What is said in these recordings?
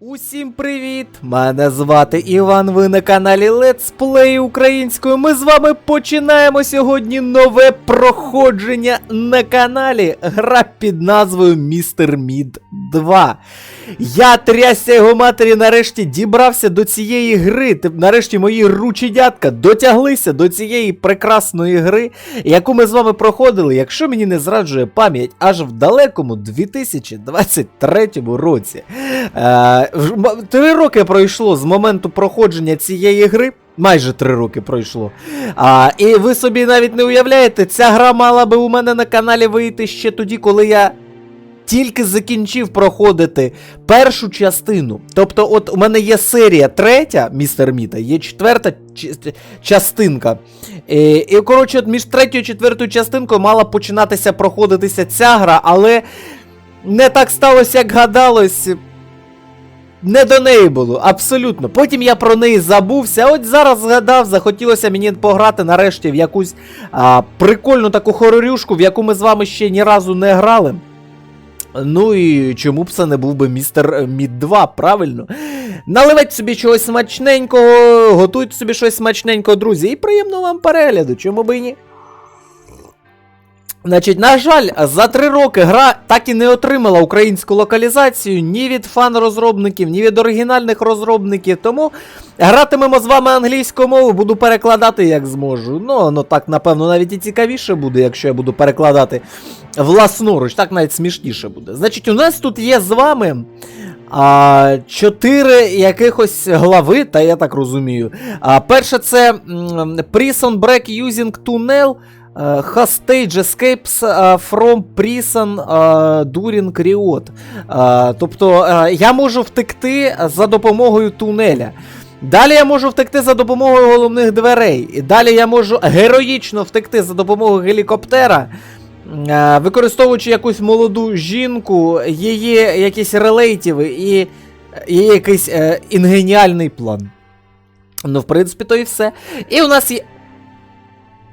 Усім привіт! Мене звати Іван. Ви на каналі Let's Play українською. Ми з вами починаємо сьогодні нове проходження на каналі. Гра під назвою Містер Мід 2. Я трясся його матері нарешті дібрався до цієї гри. Нарешті мої рученятка дотяглися до цієї прекрасної гри, яку ми з вами проходили, якщо мені не зраджує пам'ять, аж в далекому 2023 році. Е, Три роки пройшло з моменту проходження цієї гри. Майже три роки пройшло. А, і ви собі навіть не уявляєте, ця гра мала би у мене на каналі вийти ще тоді, коли я тільки закінчив проходити першу частину. Тобто, от у мене є серія третя, містер Міта, є четверта частинка. І, і коротше, от між третьою і четвертою частинкою мала починатися проходитися ця гра, але не так сталося, як гадалось. Не до неї було, абсолютно. Потім я про неї забувся. От зараз згадав, захотілося мені пограти нарешті в якусь а, прикольну таку хорорюшку, в яку ми з вами ще ні разу не грали. Ну і чому б це не був би містер Мід 2, правильно? Наливайте собі чогось смачненького, готуйте собі щось смачненького, друзі, і приємного вам перегляду, чому би і ні. Значить, на жаль, за три роки гра так і не отримала українську локалізацію ні від фан-розробників, ні від оригінальних розробників. Тому гратимемо з вами англійською мовою, буду перекладати як зможу. Ну, ну так, напевно, навіть і цікавіше буде, якщо я буду перекладати власноруч, так навіть смішніше буде. Значить, у нас тут є з вами. А, чотири якихось глави, та я так розумію. А, перше це Prison Break Using Tunnel. Е, Hostage Escapes е, from Prison е, during Riot. Тобто е, я можу втекти за допомогою тунеля. Далі я можу втекти за допомогою головних дверей. І далі я можу героїчно втекти за допомогою гелікоптера. Е, Використовуючи якусь молоду жінку, її якісь релейтіви і є якийсь е, інгеніальний план. Ну, в принципі, то і все. І у нас є.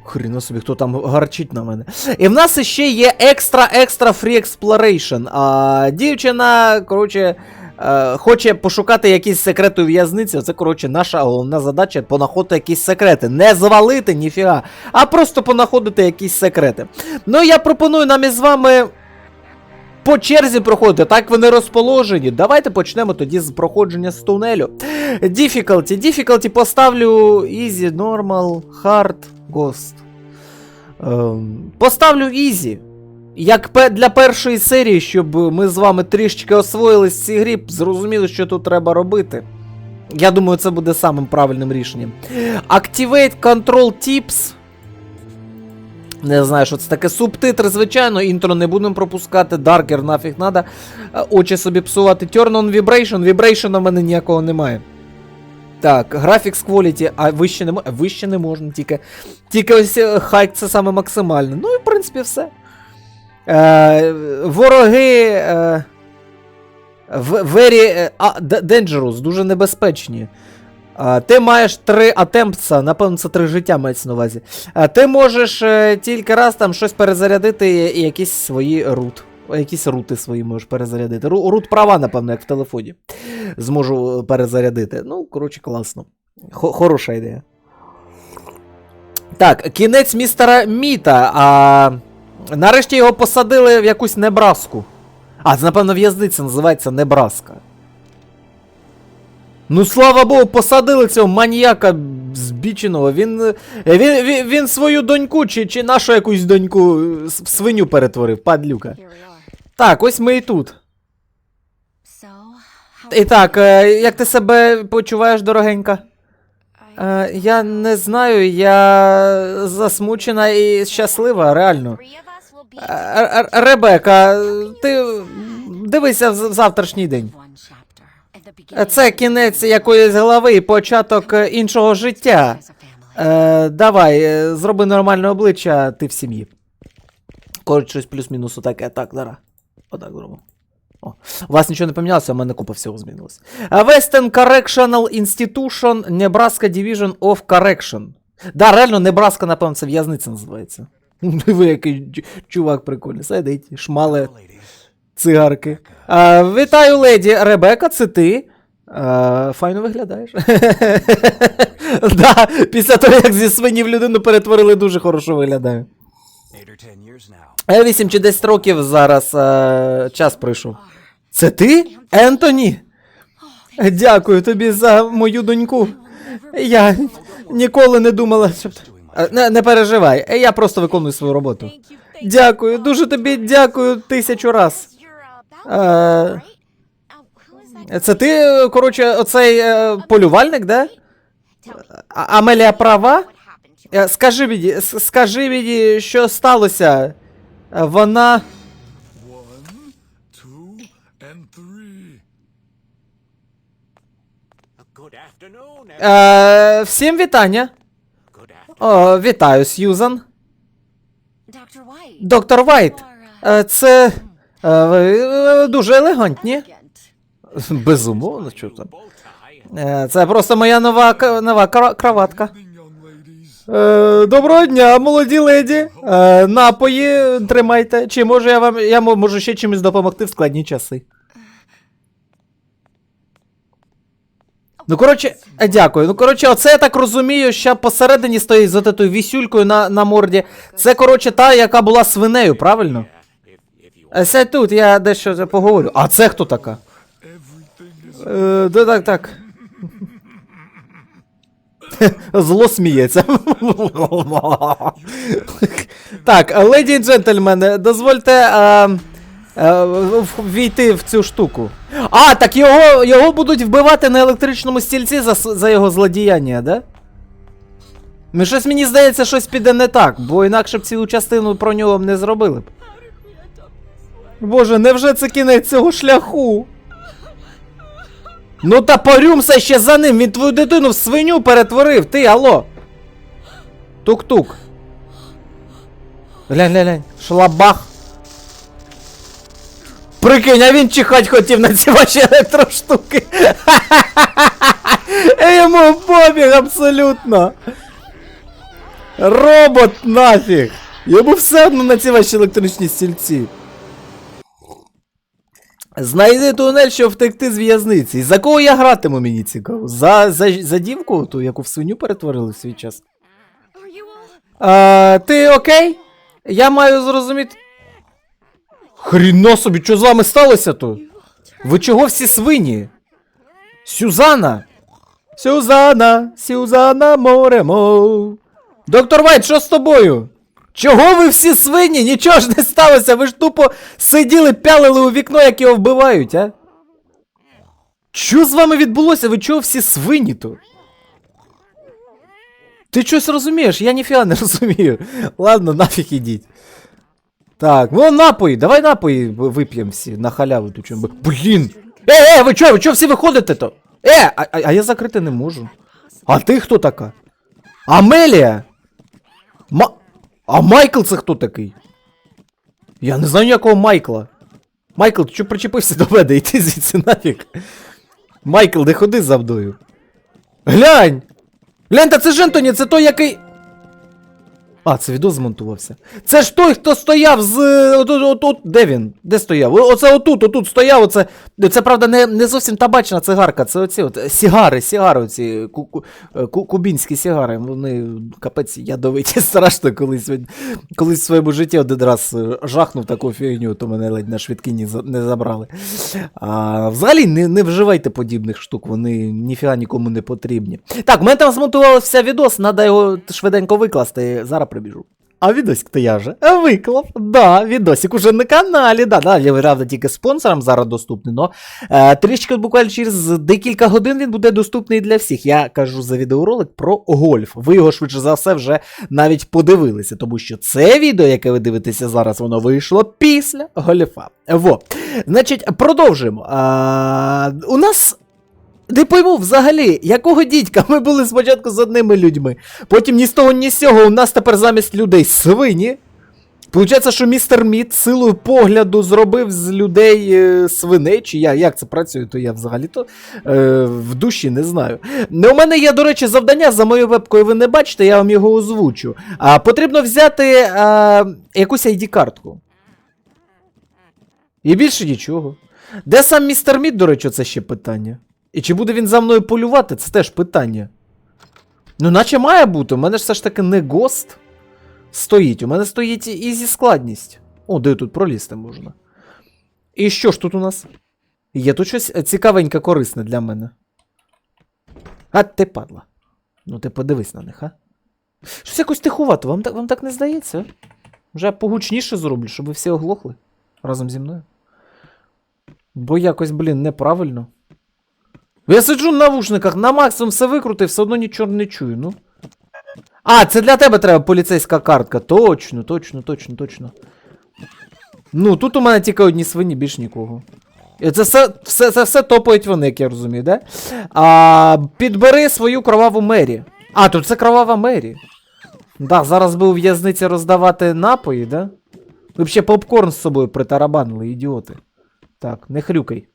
Хріно собі, хто там гарчить на мене. І в нас ще є екстра екстра Free Exploration. А дівчина, коротше, е, хоче пошукати якісь секрети у в'язниці. Це, коротше, наша головна задача понаходити якісь секрети. Не звалити ніфіга, а просто понаходити якісь секрети. Ну, я пропоную нам із вами. По черзі проходити, так вони розположені. Давайте почнемо тоді з проходження з тунелю. Difficulty. Difficulty поставлю Easy, Normal, Hard, Ghost. Ем, поставлю Easy. Як для першої серії, щоб ми з вами трішечки освоїлись в цій грі, зрозуміли, що тут треба робити. Я думаю, це буде самим правильним рішенням. Activate Control Tips. Не знаю, що це таке. Субтитри, звичайно, інтро не будемо пропускати. Даркер нафіг надо. Е, Очі собі псувати. Turn on Vibration. Vibration у мене ніякого немає. Так, Graphics Quality, а вище не, мо- вище не можна, тільки. Тільки ось е, хайк це саме максимальне. Ну і в принципі все. Е, вороги. Е, very е, dangerous, дуже небезпечні. А, ти маєш три атемпса, напевно, це три життя мається на увазі. А, ти можеш е, тільки раз там щось перезарядити і якісь свої рут. Якісь рути свої можеш перезарядити. Рут права, напевно, як в телефоні. Зможу е, перезарядити. Ну, коротше, класно. Хо- хороша ідея. Так, кінець містера Міта. А, нарешті його посадили в якусь Небраску. А, це, напевно, в'язниця називається Небраска. Ну, слава Богу, посадили цього маніяка збіченого. Він, е, він, він, він свою доньку чи, чи нашу якусь доньку е, в свиню перетворив, падлюка. Так, ось ми і тут. І так, е, як ти себе почуваєш, дорогенька? Е, я не знаю, я засмучена і щаслива, реально. Е, Ребека, ти дивися в завтрашній день. Це кінець якоїсь глави і початок іншого життя. Е, давай, зроби нормальне обличчя, ти в сім'ї. Коротше, щось плюс-мінус отаке. Так, зараз. Отак зробимо. О, у вас нічого не помінялося, у мене купа всього змінилось. Western Correctional Institution Nebraska Division of Correction. Да, реально, Небраска, напевно, це в'язниця називається. Диви, який чувак прикольний. Сидить, шмале цигарки. А, вітаю, леді Ребека, це ти. Е, файно виглядаєш. да, після того, як зі свині в людину перетворили, дуже хорошо виглядаю. Eight or ten years now. Е, 8 чи 10 років зараз е, час пройшов. Це ти, Ентоні? Дякую тобі за мою доньку. Я ніколи не думала, що. Е, Не, не переживай, я просто виконую свою роботу. Дякую, дуже тобі дякую тисячу раз. Е? Це ти, коротше, оцей е, полювальник, да? А- Амелія права? Е, Скажи мені, скажи мені, що сталося? Вона. One, two, and three. Good afternoon. ev- Е, всім вітання. О, вітаю, Сьюзан. Доктор Вайт. Е, це. е, ви е, дуже елегантні. Безумовно, що там. Це просто моя нова, к- нова кра- доброго дня, молоді леді. Е, напої тримайте. Чи може я вам. Я можу ще чимось допомогти в складні часи. Ну, коротше, е, дякую. Ну, коротше, оце я так розумію, що посередині стоїть з отою вісюлькою на, на морді. Це, коротше, та, яка була свинею, правильно? Е, Сядь тут, я дещо поговорю. А це хто така? Е, так, так. Зло сміється. так, леді і джентльмени, дозвольте е, в- війти в цю штуку. А, так його, його будуть вбивати на електричному стільці за, за його злодіяння, да? Ну, щось мені здається, щось піде не так, бо інакше б цілу частину про нього не зробили б. Боже, невже це кінець цього шляху? Ну та порюмся ще за ним, він твою дитину в свиню перетворив, ти, алло. Тук-тук. Глянь, глянь, глянь, шлабах. Прикинь, а він чихать хотів на ці ваші електроштуки. Йому побіг абсолютно. Робот нафіг. Йому все одно на ці ваші електричні стільці. Знайди тунель, щоб втекти з в'язниці. За кого я гратиму, мені цікаво? За, за, за дівку, ту, яку в свиню перетворили в свій час. А, ти окей? Я маю зрозуміти. Хріно собі, що з вами сталося тут? Ви чого всі свині? Сюзана! Сюзана, Сюзана моремо. Доктор Вайт, що з тобою? Чого ви всі свині? Нічого ж не сталося, ви ж тупо сиділи, пялили у вікно, як його вбивають, а? Що з вами відбулося? Ви чого всі свині тут? Ти щось розумієш? Я ніфіга не розумію. Ладно, нафіг ідіть. Так, ну напої, давай напої вип'ємо всі на халяву. Ти чому? Блін! Е, е, ви чого, ви чого всі виходите то? Е, а, а я закрити не можу. А ти хто така? Амелія! Ма... А Майкл це хто такий? Я не знаю ніякого Майкла. Майкл, ти чого причепився до мене? Йди звідси нафіг. Майкл, не ходи за мною. Глянь! Глянь, та це ж Ентоні, це той, який. А, це відео змонтувався. Це ж той, хто стояв з. е, От, де він? Де стояв? Оце отут, отут стояв. Оце. Це правда не, не зовсім табачна цигарка, це оці от е, сігари, сігари, оці ку, ку, е, кубінські сігари. Вони капець ядовиті страшно, колись, колись в своєму житті один раз жахнув таку фігню, то мене ледь на швидкині за- не забрали. А, взагалі не, не вживайте подібних штук, вони ніфіга нікому не потрібні. Так, в мене там змонтувався відос, треба його швиденько викласти. Зараз прибіжу. А відосик то я вже виклав. Да, відосик уже на каналі. Да, да, я правда тільки спонсорам зараз доступний, но е, трішки буквально через декілька годин він буде доступний для всіх. Я кажу за відеоролик про гольф. Ви його швидше за все вже навіть подивилися, тому що це відео, яке ви дивитеся зараз, воно вийшло після гольфа. Во. Значить, продовжуємо. А, у нас. Не пойму взагалі, якого дідька ми були спочатку з одними людьми, потім ні з того, ні з цього у нас тепер замість людей свині. Получається, що містер Мід силою погляду зробив з людей е, свиней, чи я, як це працює, то я взагалі-то е, в душі не знаю. Не у мене є, до речі, завдання за моєю вебкою, ви не бачите, я вам його озвучу. А, потрібно взяти а, якусь ID-картку. І більше нічого. Де сам містер Мід, до речі, це ще питання. І чи буде він за мною полювати, це теж питання. Ну, наче має бути. У мене ж все ж таки не гост стоїть. У мене стоїть ізі складність. О, де тут пролізти можна. І що ж тут у нас? Є тут щось цікавеньке, корисне для мене. А ти падла. Ну ти подивись на них, а? Щось якось тихувато, вам так, вам так не здається? Вже я погучніше зроблю, щоб ви всі оглохли разом зі мною. Бо якось, блін, неправильно. Я сиджу в навушниках, на максимум все викрутив, все одно нічого не чую, ну. А, це для тебе треба поліцейська картка. Точно, точно, точно, точно. Ну, тут у мене тільки одні свині, більш нікого. І це все, все, це все топають вони, як я розумію, да? А, підбери свою кроваву мері. А, тут це кровава мері. Да, зараз би у в'язниці роздавати напої, да? Ви б ще попкорн з собою притарабанили, ідіоти. Так, не хрюкай.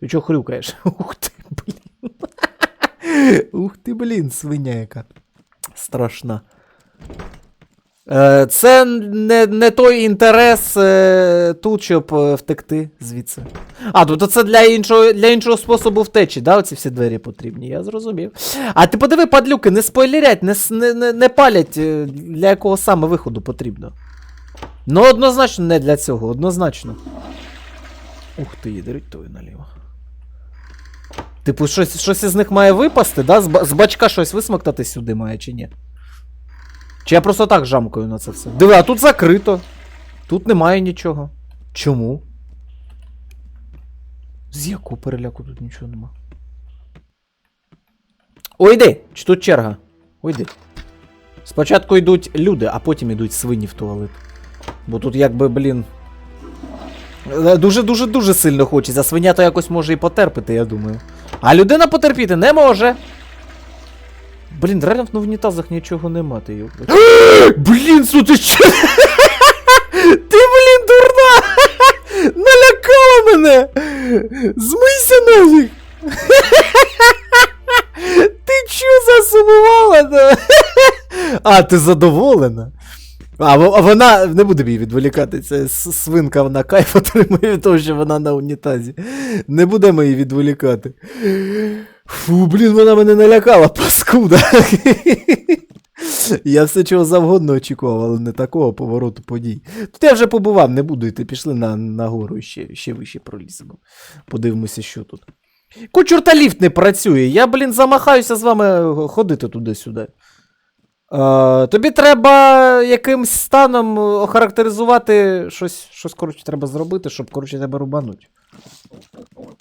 Ти чого хрюкаєш? Ух ти, блін. Ух ти, блін, свиня яка. Страшна. Е, це не, не той інтерес е, тут, щоб е, втекти звідси. А, тут це для іншого, для іншого способу втечі, да? Оці всі двері потрібні, я зрозумів. А ти подиви, падлюки, не спойлерять, не, не, не, палять, для якого саме виходу потрібно. Ну, однозначно не для цього, однозначно. Ух ти, їдерить той наліво. Типу, щось, щось із них має випасти, да? З, з бачка щось висмоктати сюди має, чи ні? Чи я просто так жамкаю на це все? Диви, а тут закрито. Тут немає нічого. Чому? З якого переляку тут нічого нема. Ой, йди! Чи тут черга? Ой, йди. Спочатку йдуть люди, а потім йдуть свині в туалет. Бо тут якби, блін. Дуже-дуже дуже сильно хочеться. Свиня то якось може і потерпити, я думаю. А людина потерпіти не може. Блін, реально в унітазах нічого нема, ти його. Блін, су, ти що? Ти, блін, дурна! Налякала мене! Змийся нафіг! Ти чо засумувала? А, ти задоволена? А, вона не буде її відволікати. Це свинка, вона кайф отримує від того, що вона на унітазі. Не будемо її відволікати. Фу, блін, вона мене налякала, паскуда. Я все чого завгодно очікував, але не такого повороту подій. Тут я вже побував, не буду йти, пішли на, на гору ще, ще вище проліземо. Подивимося, що тут. Кучур ліфт не працює. Я, блін, замахаюся з вами ходити туди-сюди. Е, тобі треба якимсь станом охарактеризувати щось, щось, коротше, треба зробити, щоб, коротше, тебе рубануть.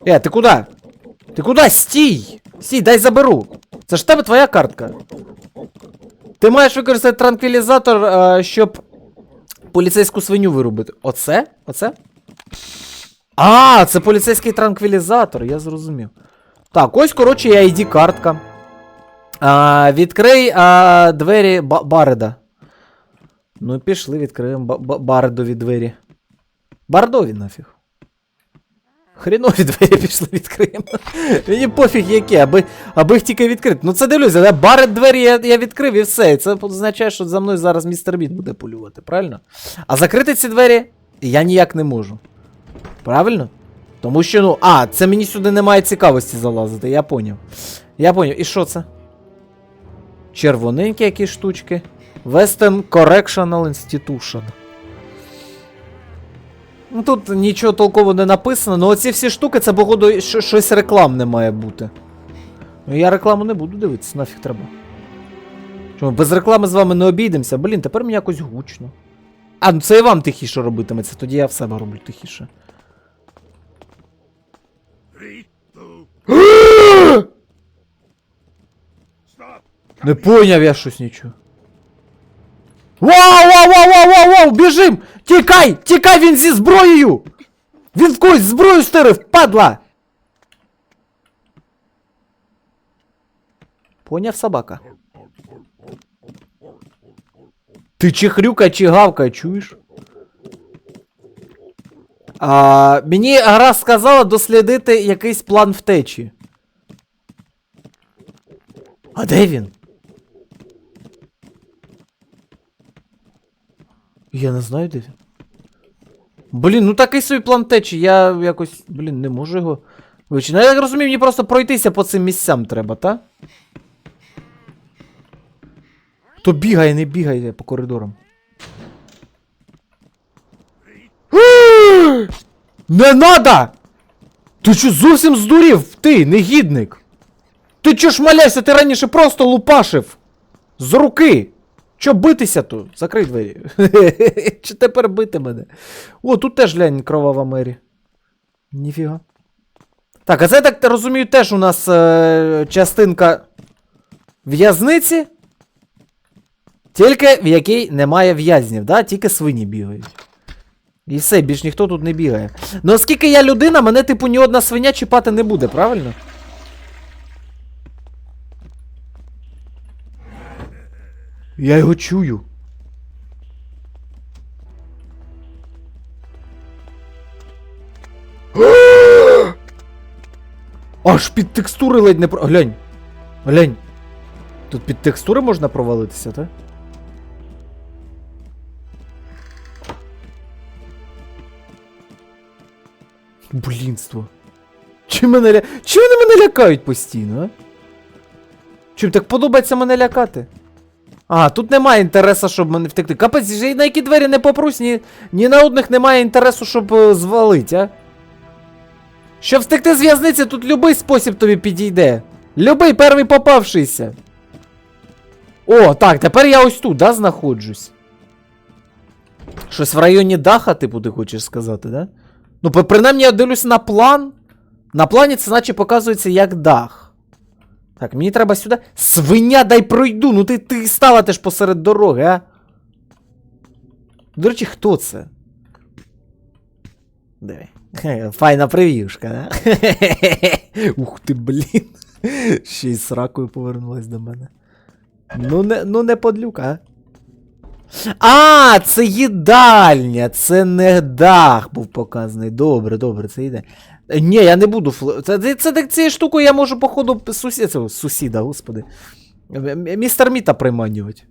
Е, ти куди? Ти куди? Стій! Стій, дай заберу. Це ж тебе твоя картка. Ти маєш використати транквілізатор, е, щоб поліцейську свиню вирубити. Оце? Оце? А, це поліцейський транквілізатор, я зрозумів. Так, ось, коротше, є ID-картка. А, відкрий а, двері ба- Бареда. Ну, пішли, відкриємо ба- ба- Баредові двері. Бардові нафіг. Хрінові двері пішли відкриємо. Мені пофіг які, аби, аби їх тільки відкрити. Ну це дивлюся, да? барет двері я, я відкрив і все. І це означає, що за мною зараз містер Біт буде полювати, правильно? А закрити ці двері я ніяк не можу. Правильно? Тому що, ну. А, це мені сюди немає цікавості залазити, я поняв. Я поняв. І що це? Червоненькі якісь штучки. Western Correctional Institution. Ну тут нічого толково не написано, але оці всі штуки, це походу щось рекламне має бути. Ну я рекламу не буду дивитися, нафіг треба. Чому, без реклами з вами не обійдемося? Блін, тепер мені якось гучно. А, ну це і вам тихіше робитиметься, тоді я в себе роблю тихіше. Не поняв я щось нічого. Вау, вау, вау, вау, вау, вау, біжим! Тікай! Тікай, він зі зброєю! Він в когось зброю стирив, падла! Поняв собака. Ти чи хрюкай, чи гавкай, чуєш? А, мені гра сказала дослідити якийсь план втечі. А де він? Я не знаю, де він. Блін, ну такий собі план течі, я якось, блін, не можу його Вибач, ну я так розумію, мені просто пройтися по цим місцям треба, та? То бігає, не бігає по коридорам. Не надо! Ти що зовсім здурів? Ти, негідник! Ти чо ж маляйся, ти раніше просто лупашив! З руки! Чо битися тут? Закрий двері. Чи тепер бити мене? О, тут теж глянь кровава Мері. Ніфіга. Так, а це так розумію, теж у нас е, частинка в'язниці. Тільки в якій немає в'язнів, да? Тільки свині бігають. І все, більш ніхто тут не бігає. Ну оскільки я людина, мене, типу, ні одна свиня чіпати не буде, правильно? Я його чую. Аж під текстури ледь не про. Глянь. Глянь. Тут під текстури можна провалитися, так? Блінство. Чи мене ля... Чи вони мене лякають постійно, а? Чим так подобається мене лякати? А, тут немає інтересу, щоб мене втекти. Капець, же на які двері не попрусь, ні, ні на одних немає інтересу, щоб е, звалить, а? Щоб втекти з в'язниці, тут любий спосіб тобі підійде. Любий перший попавшийся. О, так, тепер я ось тут, да, знаходжусь. Щось в районі даха, типу, ти хочеш сказати, да? Ну, принаймні я дивлюсь на план. На плані це наче показується як дах. Так, мені треба сюди. Свиня, дай пройду! Ну ти, ти стала теж посеред дороги, а? До речі, хто це? Диви. Файна прев'юшка, да? Ух ти, блін. Ще й з ракою повернулась до мене. Ну не, ну не подлюка, а? А, це їдальня, це не дах був показаний. Добре, добре, це йде. Ні, я не буду фл... Це, це, це, цією штукою я можу, походу, сусі... це, сусіда, господи. Містер Міта приманювати.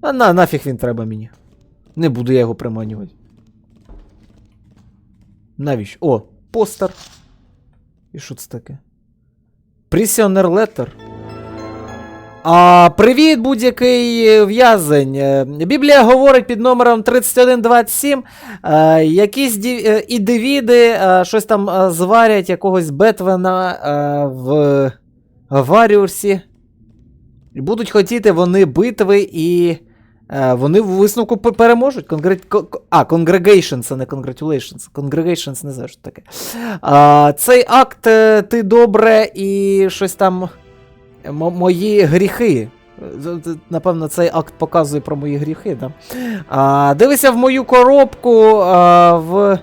А на, нафіг він треба мені. Не буду я його приманювати. Навіщо? О, постер. І що це таке? Prisoner letter. А, привіт, будь-який е, в'язень. Е, Біблія говорить під номером 3127. Е, якісь ді, е, індивіди е, щось там зварять якогось Бетвена е, в Варіусі. І будуть хотіти вони битви і. вони в висновку переможуть. Конгре... ко- ко- А, Congregation, це не Congratulations. Congregations не знаю, що таке. А, цей акт ти добре і щось там. Мої гріхи. Напевно, цей акт показує про мої гріхи. Да? А, дивися в мою коробку а, в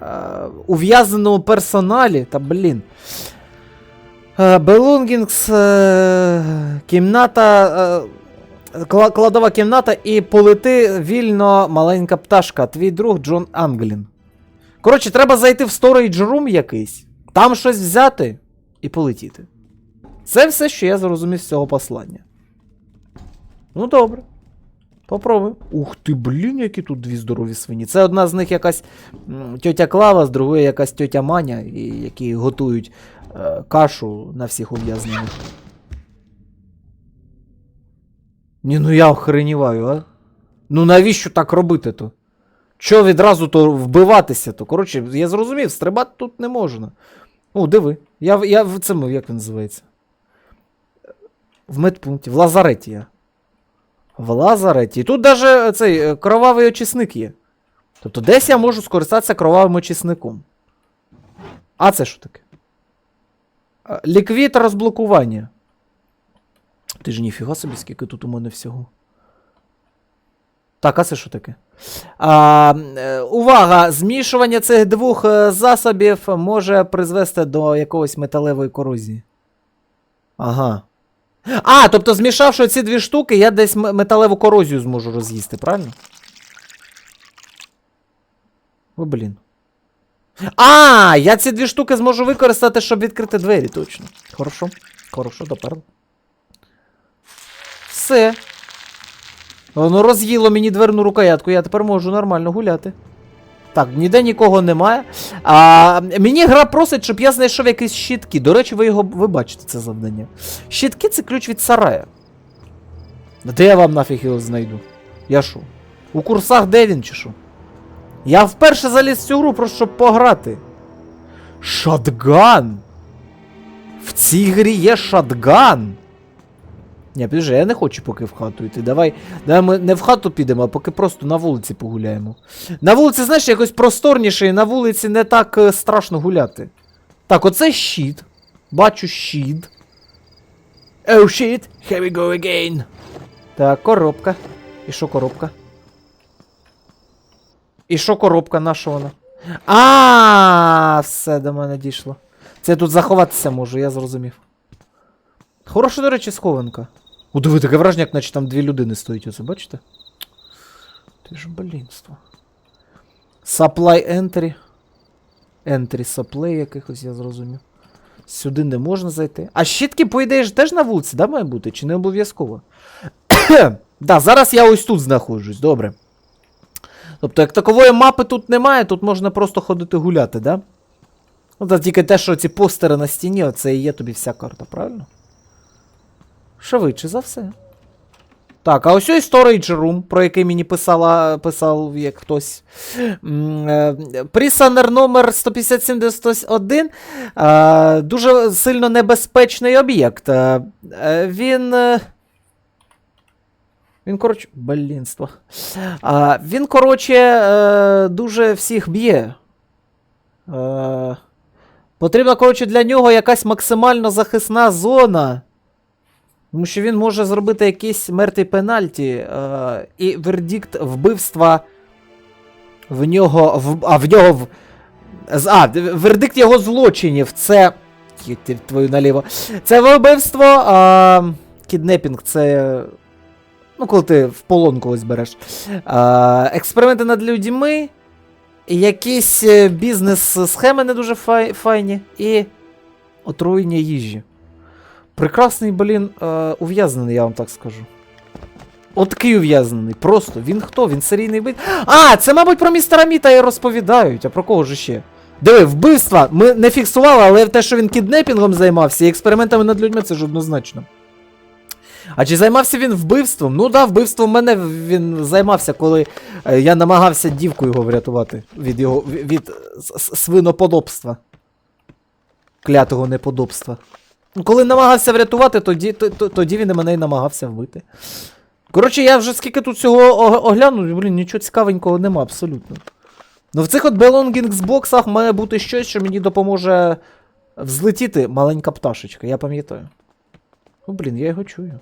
а, ув'язаному персоналі. Та блін. Е, кімната. е, Кладова кімната і полети вільно маленька пташка. Твій друг Джон Англін. Коротше, треба зайти в storage room якийсь, там щось взяти і полетіти. Це все, що я зрозумів з цього послання. Ну добре. Попробуй. Ух ти, блін, які тут дві здорові свині. Це одна з них якась тьотя Клава, з другої якась тьотя Маня, які готують е, кашу на всіх ув'язнених. Ні, ну я охреніваю, а? Ну навіщо так робити то? Чо відразу то вбиватися то? Коротше, я зрозумів, стрибати тут не можна. О, диви. Я, я цьому, як він називається? В медпункті, в лазареті. В лазареті. І тут даже цей е, кровавий очисник є. Тобто десь я можу скористатися кровавим очисником. А це що таке? Ліквід розблокування. Ти ж ніфіга собі, скільки тут у мене всього. Так, а це що таке? А, е, увага! Змішування цих двох е, засобів може призвести до якогось металевої корозії. Ага. А, тобто, змішавши ці дві штуки, я десь металеву корозію зможу роз'їсти, правильно? О, блін. А, я ці дві штуки зможу використати, щоб відкрити двері, точно. Хорошо. Хорошо, доперли. Все. Воно роз'їло мені дверну рукоятку, я тепер можу нормально гуляти. Так, ніде нікого немає. А, мені гра просить, щоб я знайшов якісь щитки. До речі, ви його ви бачите це завдання. Щитки це ключ від сарая. Де я вам нафіг його знайду? Я що? У курсах де він чи що? Я вперше заліз в цю гру, просто щоб пограти. Шотган! В цій грі є шотган! Ні, підожди, я не хочу поки в хату йти. Давай, давай ми не в хату підемо, а поки просто на вулиці погуляємо. На вулиці, знаєш, якось просторніше, і на вулиці не так е, страшно гуляти. Так, оце щит. Бачу щит. Oh shit, here we go again. Так, коробка. І що коробка? І що коробка, на що вона? А, все до мене дійшло. Це я тут заховатися можу, я зрозумів. Хороша, до речі, схованка. О, диви, таке враження, як наче там дві людини стоять, оце бачите? Ти ж блінство. Supply entry. Entry supply якихось, я зрозумів. Сюди не можна зайти. А щітки, по ідеї, ж теж на вулиці, да, має бути? Чи не обов'язково? да, зараз я ось тут знаходжусь, добре. Тобто, як такової мапи тут немає, тут можна просто ходити гуляти, да? Ну, та тільки те, що ці постери на стіні, оце і є тобі вся карта, правильно? Швидше за все. Так, а ось ось Storage Room, про який мені писала, писав як хтось. Е, номер 15791. е, Дуже сильно небезпечний об'єкт. Е, е, Він. Він, коротше. Блінство. Він, коротше, дуже всіх б'є. Потрібна, коротше, для нього якась максимально захисна зона. Тому що він може зробити якийсь мертвий пенальті, е, і вердикт вбивства в нього. В, а в нього. В, а, вердикт його злочинів. Це. Твою наліво. Це вбивство. А, кіднепінг це. Ну, коли ти в полон когось береш. А, експерименти над людьми. Якісь е, бізнес-схеми не дуже фай, файні. І отруєння їжі. Прекрасний, блін, е, ув'язнений, я вам так скажу. От такий ув'язнений. Просто. Він хто? Він серійний бит. А, це, мабуть, про містера Міта і розповідають. А про кого ж ще? Диви, вбивства ми не фіксували, але те, що він кіднепінгом займався і експериментами над людьми, це ж однозначно. А чи займався він вбивством? Ну да, вбивством мене він займався, коли е, я намагався дівку його врятувати від його від, свиноподобства. Клятого неподобства. Коли намагався врятувати, тоді, то- то- тоді він і мене і намагався вбити. Коротше, я вже скільки тут цього оглянув, блін, нічого цікавенького нема абсолютно. Ну в цих от Belongings боксах має бути щось, що мені допоможе взлетіти маленька пташечка, я пам'ятаю. Ну, блін, я його чую.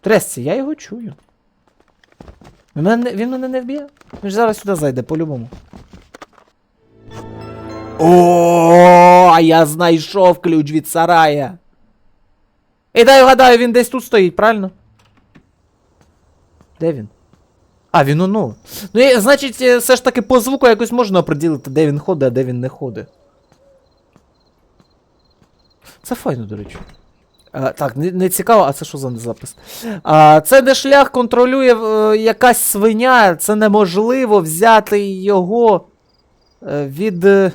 Тресці, я його чую. Він мене, він мене не вб'є? Він ж зараз сюди зайде по-любому. О, а я знайшов ключ від сарая. І дай вгадаю, він десь тут стоїть, правильно? Де він? А, він оно. Ну, і, значить, е, все ж таки по звуку якось можна оприділити, де він ходить, а де він не ходить. Це файно, до речі. А, так, не, не цікаво, а це що за запис? А, це де шлях контролює е, якась свиня, це неможливо взяти його е, від е,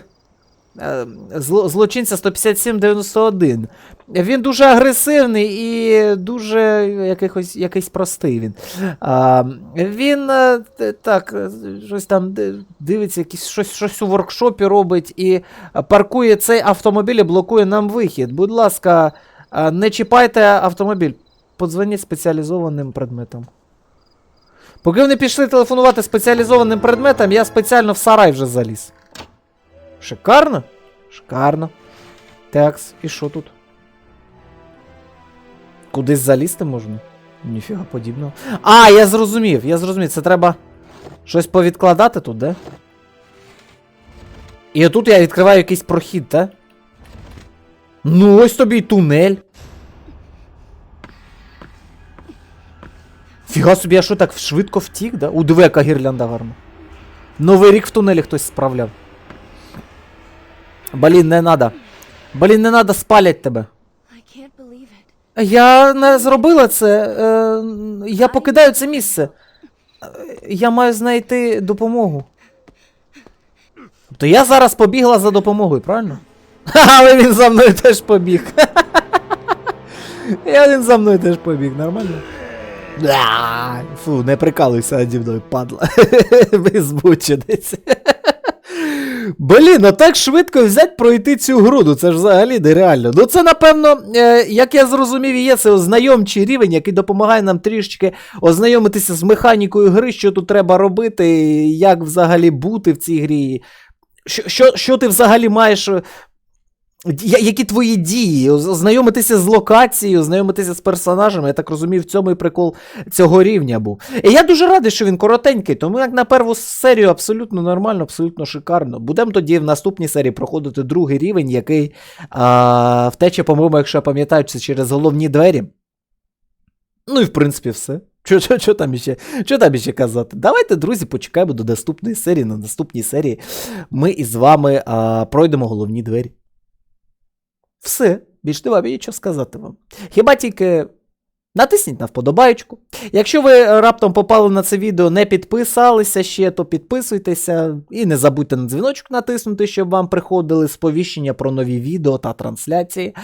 злочинця 15791. Він дуже агресивний і дуже якихось, якийсь простий він. А, він е, так, щось там дивиться, якісь, щось, щось у воркшопі робить і паркує цей автомобіль і блокує нам вихід. Будь ласка, е, не чіпайте автомобіль. Подзвоніть спеціалізованим предметам. Поки вони пішли телефонувати спеціалізованим предметам, я спеціально в сарай вже заліз. Шикарно? Шикарно. Такс, і що тут? Кудись залізти можна? Ніфіга подібного. А, я зрозумів, я зрозумів. Це треба щось повідкладати тут, да? І отут я відкриваю якийсь прохід, так? Ну, ось тобі й тунель. Фіга собі, я що так швидко втік, да? У, яка гірлянда гарна. Новий рік в тунелі хтось справляв. Блін, не надо. Блін, не надо, спалять тебе. Я не зробила це. Е, я покидаю це місце. я маю знайти допомогу. То я зараз побігла за допомогою, правильно? Але він за мною теж побіг. Я він за мною теж побіг, нормально? Фу, не прикалуйся наді мною, падла. Ви збученець. Блін, а так швидко взять пройти цю гру, ну це ж взагалі нереально. Ну це, напевно, е, як я зрозумів, і є це ознайомчий рівень, який допомагає нам трішечки ознайомитися з механікою гри, що тут треба робити, як взагалі бути в цій грі. Що, що, що ти взагалі маєш. Які твої дії? Ознайомитися з локацією, ознайомитися з персонажами. Я так розумію, в цьому і прикол цього рівня був. І я дуже радий, що він коротенький, тому як на перву серію абсолютно нормально, абсолютно шикарно. Будемо тоді в наступній серії проходити другий рівень, який а, втече, по-моєму, якщо я пам'ятаю, це через головні двері. Ну і в принципі все. Що, що, що, там іще, що там іще казати? Давайте, друзі, почекаємо до наступної серії. На наступній серії ми із вами а, пройдемо головні двері. Все, більш не вам є нічого сказати вам. Хіба тільки натисніть на вподобайку. Якщо ви раптом попали на це відео, не підписалися ще, то підписуйтеся і не забудьте на дзвіночок натиснути, щоб вам приходили сповіщення про нові відео та трансляції.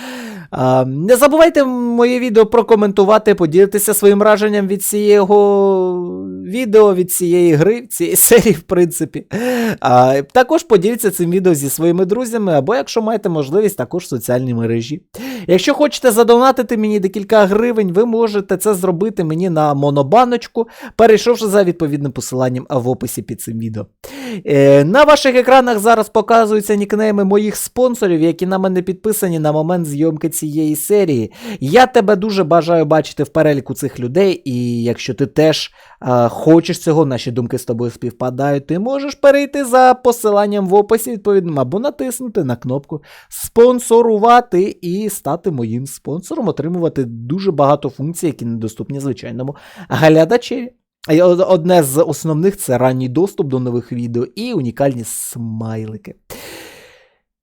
Не забувайте моє відео прокоментувати, поділитися своїм враженням від цього відео, від цієї гри, цієї серії, в принципі. А, також поділіться цим відео зі своїми друзями, або якщо маєте можливість, також в соціальній мережі. Якщо хочете задонатити мені декілька гривень, ви можете це зробити мені на монобаночку, перейшовши за відповідним посиланням в описі під цим відео. Е, на ваших екранах зараз показуються нікнейми моїх спонсорів, які на мене підписані на момент зйомки цієї серії. Я тебе дуже бажаю бачити в переліку цих людей, і якщо ти теж хочеш цього, наші думки з тобою співпадають, ти можеш перейти за посиланням в описі відповідним або натиснути на кнопку спонсорувати і стати моїм спонсором, отримувати дуже багато функцій, які недоступні звичайному глядачеві. Одне з основних це ранній доступ до нових відео і унікальні смайлики.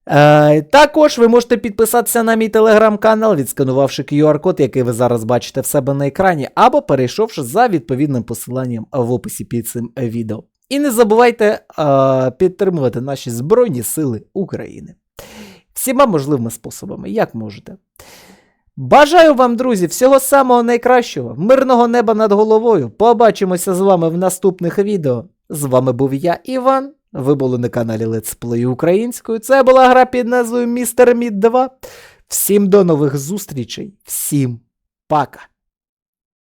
Е, також ви можете підписатися на мій телеграм-канал, відсканувавши QR-код, який ви зараз бачите в себе на екрані, або перейшовши за відповідним посиланням в описі під цим відео. І не забувайте е, підтримувати наші Збройні Сили України. Всіма можливими способами, як можете. Бажаю вам, друзі, всього самого найкращого, мирного неба над головою. Побачимося з вами в наступних відео. З вами був я, Іван. Ви були на каналі Let's Play українською. Це була гра під назвою Містер Мід 2. Всім до нових зустрічей, всім пока!